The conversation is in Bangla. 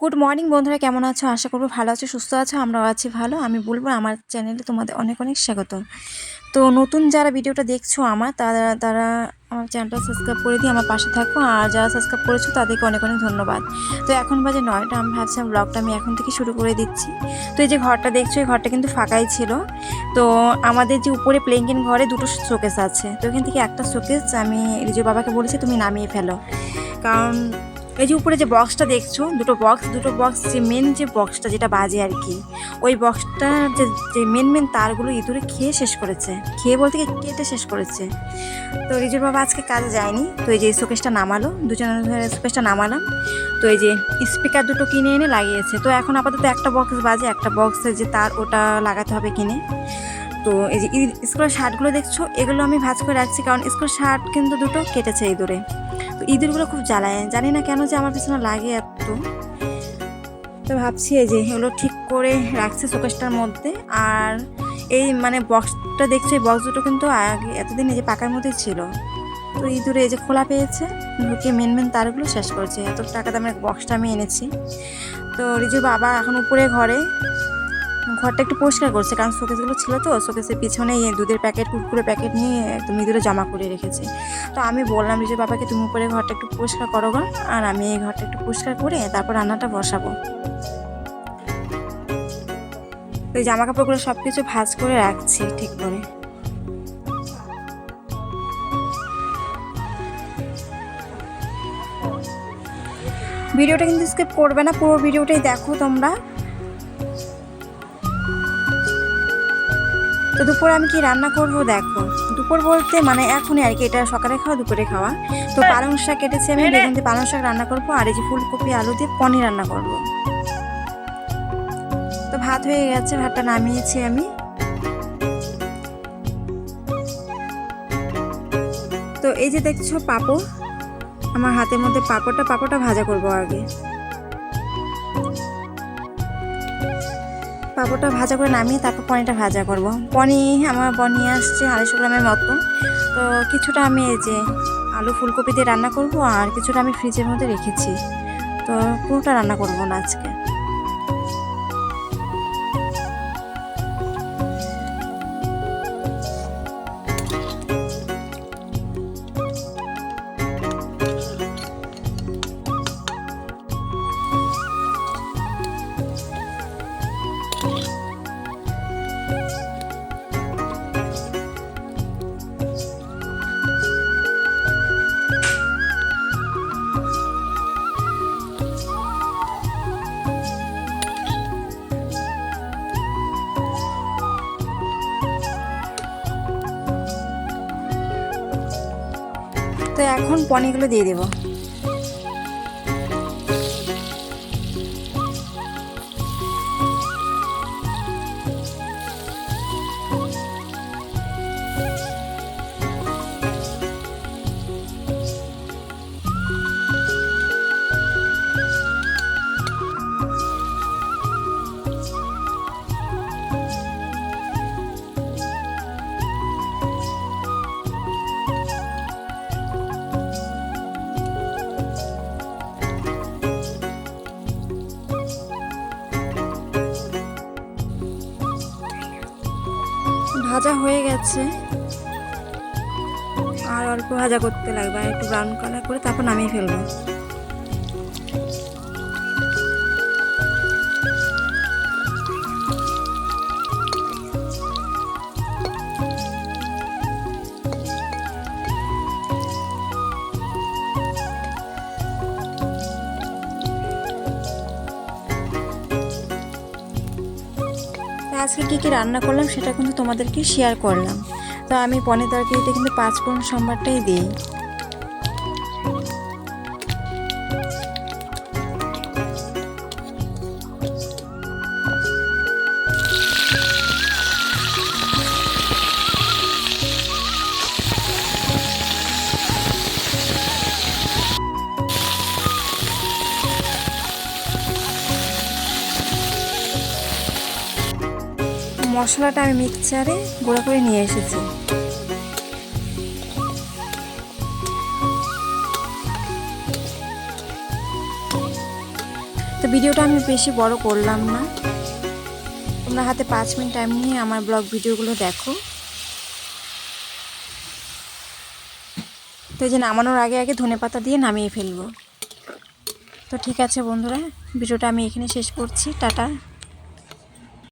গুড মর্নিং বন্ধুরা। কেমন আছো? আশা করব ভালো আছো, সুস্থ আছো, আমরাও আছি ভালো। আমি বলব, আমার চ্যানেলে তোমাদের অনেক অনেক স্বাগত। তো নতুন যারা ভিডিওটা দেখছ আমার, তারা তারা আমার চ্যানেলটা সাবস্ক্রাইব করে দিয়ে আমার পাশে থাকো। আর যারা সাবস্ক্রাইব করেছ, তাদেরকে অনেক অনেক ধন্যবাদ। তো এখন বাজে নয়টা, আমি ভাবছিলাম ব্লগটা আমি এখন থেকে শুরু করে দিচ্ছি। তো এই যে ঘরটা দেখছ, এই ঘরটা কিন্তু ফাঁকাই ছিল। তো আমাদের যে উপরে প্লেঙ্কিন ঘরে দুটো শোকেস আছে। তো এখান থেকে একটা শোকেস আমি রিজু বাবাকে বলেছি, তুমি নামিয়ে ফেলো। কারণ এই যে উপরে যে বক্সটা দেখছ, দুটো বক্স দুটো বক্স যে মেন যে বক্সটা যেটা বাজে আর কি, ওই বক্সটা যে যে মেন মেন তারগুলো ইঁদুরে খেয়ে শেষ করেছে। খেয়ে বলতে কি কেটে শেষ করেছে। তো রিজুর বাবা আজকে কাজে যায়নি, তো এই যে শোকেসটা নামালো দুজনের ধরে শোকেসটা নামালাম। তো এই যে স্পিকার দুটো কিনে এনে লাগিয়েছে। তো এখন আপাতত একটা বক্স বাজে, একটা বক্সের যে তার ওটা লাগাতে হবে কিনে। তো এই যে স্কুলের শার্টগুলো দেখছ, এগুলো আমি ভাজ করে রাখছি, কারণ স্কুলের শার্ট কিন্তু দুটো কেটেছে ইঁদুরে। তো ইঁদুরগুলো খুব জ্বালায়। জানি না কেন যে আমার পিছনে লাগে এত। তো ভাবছি এই যে এগুলো ঠিক করে রাখছে শোকেসটার মধ্যে। আর এই মানে বক্সটা দেখছ, এই বক্স দুটো কিন্তু আগে এতদিন এই যে পাকার মধ্যেই ছিল। তো ইঁদুরে এই যে খোলা পেয়েছে, ঢুকে মেন মেন তারগুলো শেষ করেছে। এত টাকা দামের বক্সটা আমি এনেছি। তো রিজুর বাবা এখন উপরে ঘরে। ঘরটা একটু পরিষ্কার করছে, কারণ শোকেসগুলো ছিল তো, শোকেসের পিছনে দুধের প্যাকেট কুকুরের প্যাকেট নিয়ে একদম ইঁদুরে জমা করে রেখেছে। তো আমি বললাম যে বাবাকে তুমি উপরে ঘরটা একটু পরিষ্কার করো গো, আর আমি এই ঘরটা একটু পরিষ্কার করে তারপর রান্নাটা বসাবো। ওই জামা কাপড়গুলো সব কিছু ভাজ করে রাখছি ঠিক করে। ভিডিওটা কিন্তু স্কিপ করবে না, পুরো ভিডিওটাই দেখো তোমরা। তো দুপুরে আমি কি রান্না করব দেখো। দুপুর বলতে মানে এখনই আর কি এটা সকালে খাওয়া দুপুরে খাওয়া। তো পালং শাক কেটেছি আমি বেগুন দিয়ে পালং শাক রান্না করব আর এই যে ফুলকপি আলু দিয়ে পনির রান্না করব। তো ভাত হয়ে গেছে ভাতটা নামিয়েছি আমি। তো এই যে দেখছ পাপড় আমার হাতের মধ্যে পাপড়টা পাপড়টা ভাজা করব আগে। পাঁপড়টা ভাজা করে নামিয়ে তারপর পনিরটা ভাজা করব। পনি আমার বনি আসছে আড়াইশো গ্রামের মতো তো কিছুটা আমি এই যে আলু ফুলকপি দিয়ে রান্না করব আর কিছুটা আমি ফ্রিজের মধ্যে রেখেছি। তো পুরোটা রান্না করব না আজকে। তো এখন পনিরগুলো দিয়ে দেবো। ভাজা হয়ে গেছে। আর অল্প ভাজা করতে লাগবে। আর একটু ব্রাউন কালার করে তারপর নামিয়ে ফেলব। আজকে কী কী রান্না করলাম সেটা কিন্তু তোমাদেরকে শেয়ার করলাম। তো আমি পনির তরকারিতে কিন্তু পাঁচ ফোড়ন সম্বারটাই দিই। মশলাটা আমি মিক্সচারে গুঁড়ো করে নিয়ে এসেছি। তো ভিডিওটা আমি বেশি বড় করলাম না। তোমরা হাতে পাঁচ মিনিট টাইম নিয়ে আমার ব্লগ ভিডিওগুলো দেখো। তো এই যে নামানোর আগে আগে ধনে পাতা দিয়ে নামিয়ে ফেলব। তো ঠিক আছে বন্ধুরা, ভিডিওটা আমি এখানে শেষ করছি, টাটা।